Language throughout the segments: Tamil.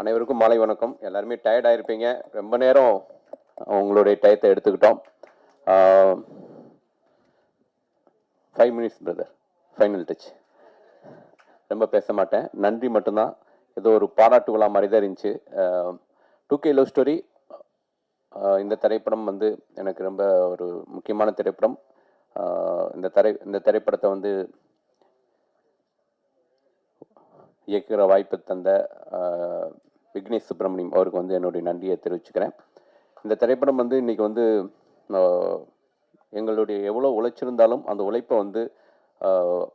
அனைவருக்கும் மாலை வணக்கம். எல்லாருமே டயர்ட் ஆயிருப்பீங்க. ரொம்ப நேரம் உங்களுடைய டயத்தை எடுத்துக்கிட்டோம். Five minutes brother final touch ரொம்ப பேச மாட்டேன். நன்றி மட்டும்தான். ஏதோ ஒரு பாராட்டு விழா மாதிரி தான் இருந்துச்சு. டூ கே லவ் ஸ்டோரி இந்த திரைப்படம் வந்து எனக்கு ரொம்ப ஒரு முக்கியமான திரைப்படம். இந்த திரை இந்த திரைப்படத்தை வந்து இயக்குகிற வாய்ப்பு தந்த விக்னேஷ் சுப்பிரமணியம் அவருக்கு வந்து என்னுடைய நன்றியை தெரிவிச்சுக்கிறேன். இந்த திரைப்படம் வந்து இன்றைக்கி வந்து எங்களுடைய எவ்வளோ உழைச்சிருந்தாலும் அந்த உழைப்பை வந்து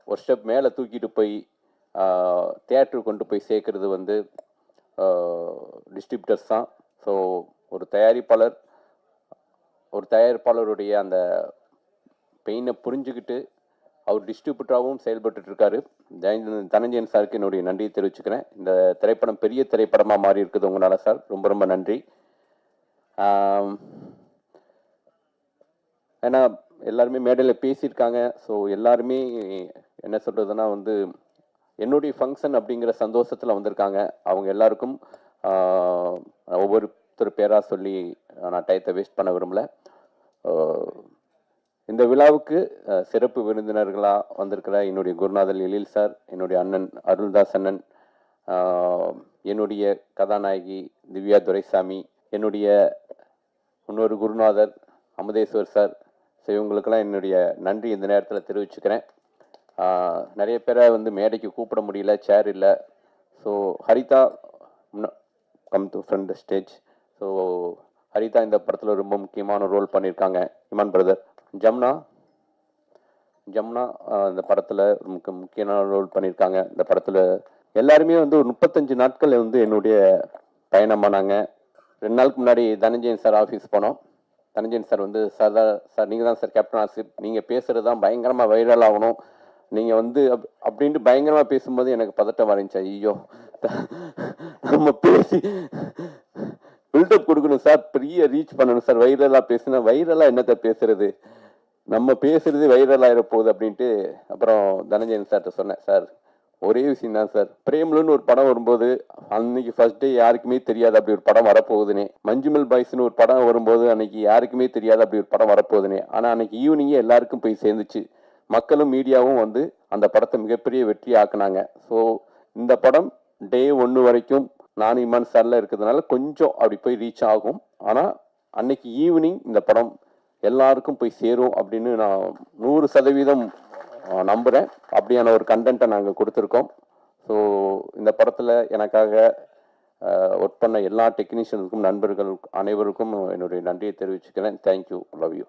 ஒரு ஸ்டெப் மேலே தூக்கிட்டு போய் தேட்டருக்கு கொண்டு போய் சேர்க்குறது வந்து டிஸ்ட்ரிபியூட்டர்ஸ் தான். ஸோ ஒரு தயாரிப்பாளர் ஒரு தயாரிப்பாளருடைய அந்த பெயினை புரிஞ்சுக்கிட்டு அவர் டிஸ்ட்ரிபியூட்டராகவும் செயல்பட்டு இருக்காரு. தனஞ்சயன் சாருக்கு என்னுடைய நன்றியை தெரிவிச்சுக்கிறேன். இந்த திரைப்படம் பெரிய திரைப்படமாக மாறி இருக்குது உங்களால் சார் ரொம்ப ரொம்ப நன்றி. ஏன்னா எல்லாருமே மேடையில் பேசியிருக்காங்க. ஸோ எல்லாருமே என்ன சொல்கிறதுனா வந்து என்னுடைய ஃபங்க்ஷன் அப்படிங்கிற சந்தோஷத்தில் வந்திருக்காங்க. அவங்க எல்லாருக்கும் ஒவ்வொருத்தர் பேராக சொல்லி நான் டயத்தை வேஸ்ட் பண்ண விரும்பல. இந்த விழாவுக்கு சிறப்பு விருந்தினர்களாக வந்திருக்கிற என்னுடைய குருநாதர் எழில் சார் என்னுடைய அண்ணன் அருள்தாஸ் அண்ணன் என்னுடைய கதாநாயகி திவ்யா துரைசாமி என்னுடைய இன்னொரு குருநாதர் அமுதேஸ்வர் சார். ஸோ இவங்களுக்கெல்லாம் என்னுடைய நன்றி இந்த நேரத்தில் தெரிவிச்சுக்கிறேன். நிறைய பேரை வந்து மேடைக்கு கூப்பிட முடியல சேர் இல்லை. So Haritha come to front stage so Haritha இந்த படத்தில் ரொம்ப முக்கியமான ரோல் பண்ணியிருக்காங்க. இமான் பிரதர் ஜம்னா. ஜம்னா இந்த படத்தில் முக்க முக்கியமான ரோல் பண்ணியிருக்காங்க. இந்த படத்தில் எல்லாருமே வந்து ஒரு முப்பத்தஞ்சு நாட்கள் வந்து என்னுடைய பயணமானாங்க. ரெண்டு நாளுக்கு முன்னாடி தனஞ்சயன் சார் ஆஃபீஸ் போனோம். தனஞ்சயன் சார் வந்து சார் தான் சார் நீங்கள் தான் சார் கேப்டன் ஆசிப். நீங்கள் பேசுகிறது தான் பயங்கரமாக வைரல் ஆகணும். நீங்கள் வந்து அப் அப்படின்ட்டு பயங்கரமாக பேசும்போது எனக்கு பதட்டம் வரைஞ்சா ஐயோ நம்ம பேசி பில்டப் கொடுக்கணும் சார். பெரிய ரீச் பண்ணணும் சார். வைரலாக பேசுனா வைரலாக என்னத்தை பேசுறது? நம்ம பேசுறது வைரல் ஆயிர போகுது அப்படின்ட்டு அப்புறம் தனஞ்சயன் சார்கிட்ட சொன்னேன் சார் ஒரே விஷயம் தான் சார் பிரேம்லுன்னு ஒரு படம் வரும்போது அன்னைக்கு ஃபர்ஸ்ட் டே யாருக்குமே தெரியாது அப்படி ஒரு படம் வரப்போகுதுனே. மஞ்சுமல் பாய்ஸ்னு ஒரு படம் வரும்போது அன்னைக்கு யாருக்குமே தெரியாது அப்படி ஒரு படம் வரப்போகுதுனே. ஆனால் அன்னைக்கு ஈவினிங்கே எல்லாருக்கும் போய் சேர்ந்துச்சு. மக்களும் மீடியாவும் வந்து அந்த படத்தை மிகப்பெரிய வெற்றி ஆக்குனாங்க. ஸோ இந்த படம் டே ஒன்று வரைக்கும் நான் இமான் சாரில் இருக்கிறதுனால கொஞ்சம் அப்படி போய் ரீச் ஆகும். ஆனால் அன்னைக்கு ஈவினிங் இந்த படம் எல்லாருக்கும் போய் சேரும் அப்படின்னு நான் நூறு சதவீதம் நம்புகிறேன் அப்படியான ஒரு கண்டென்ட்டை நாங்கள் கொடுத்துருக்கோம். ஸோ இந்த படத்தில் எனக்காக ஒர்க் பண்ண எல்லா டெக்னீஷியனுக்கும் நண்பர்கள் அனைவருக்கும் என்னுடைய நன்றியை தெரிவிச்சுக்கிறேன். Thank you love you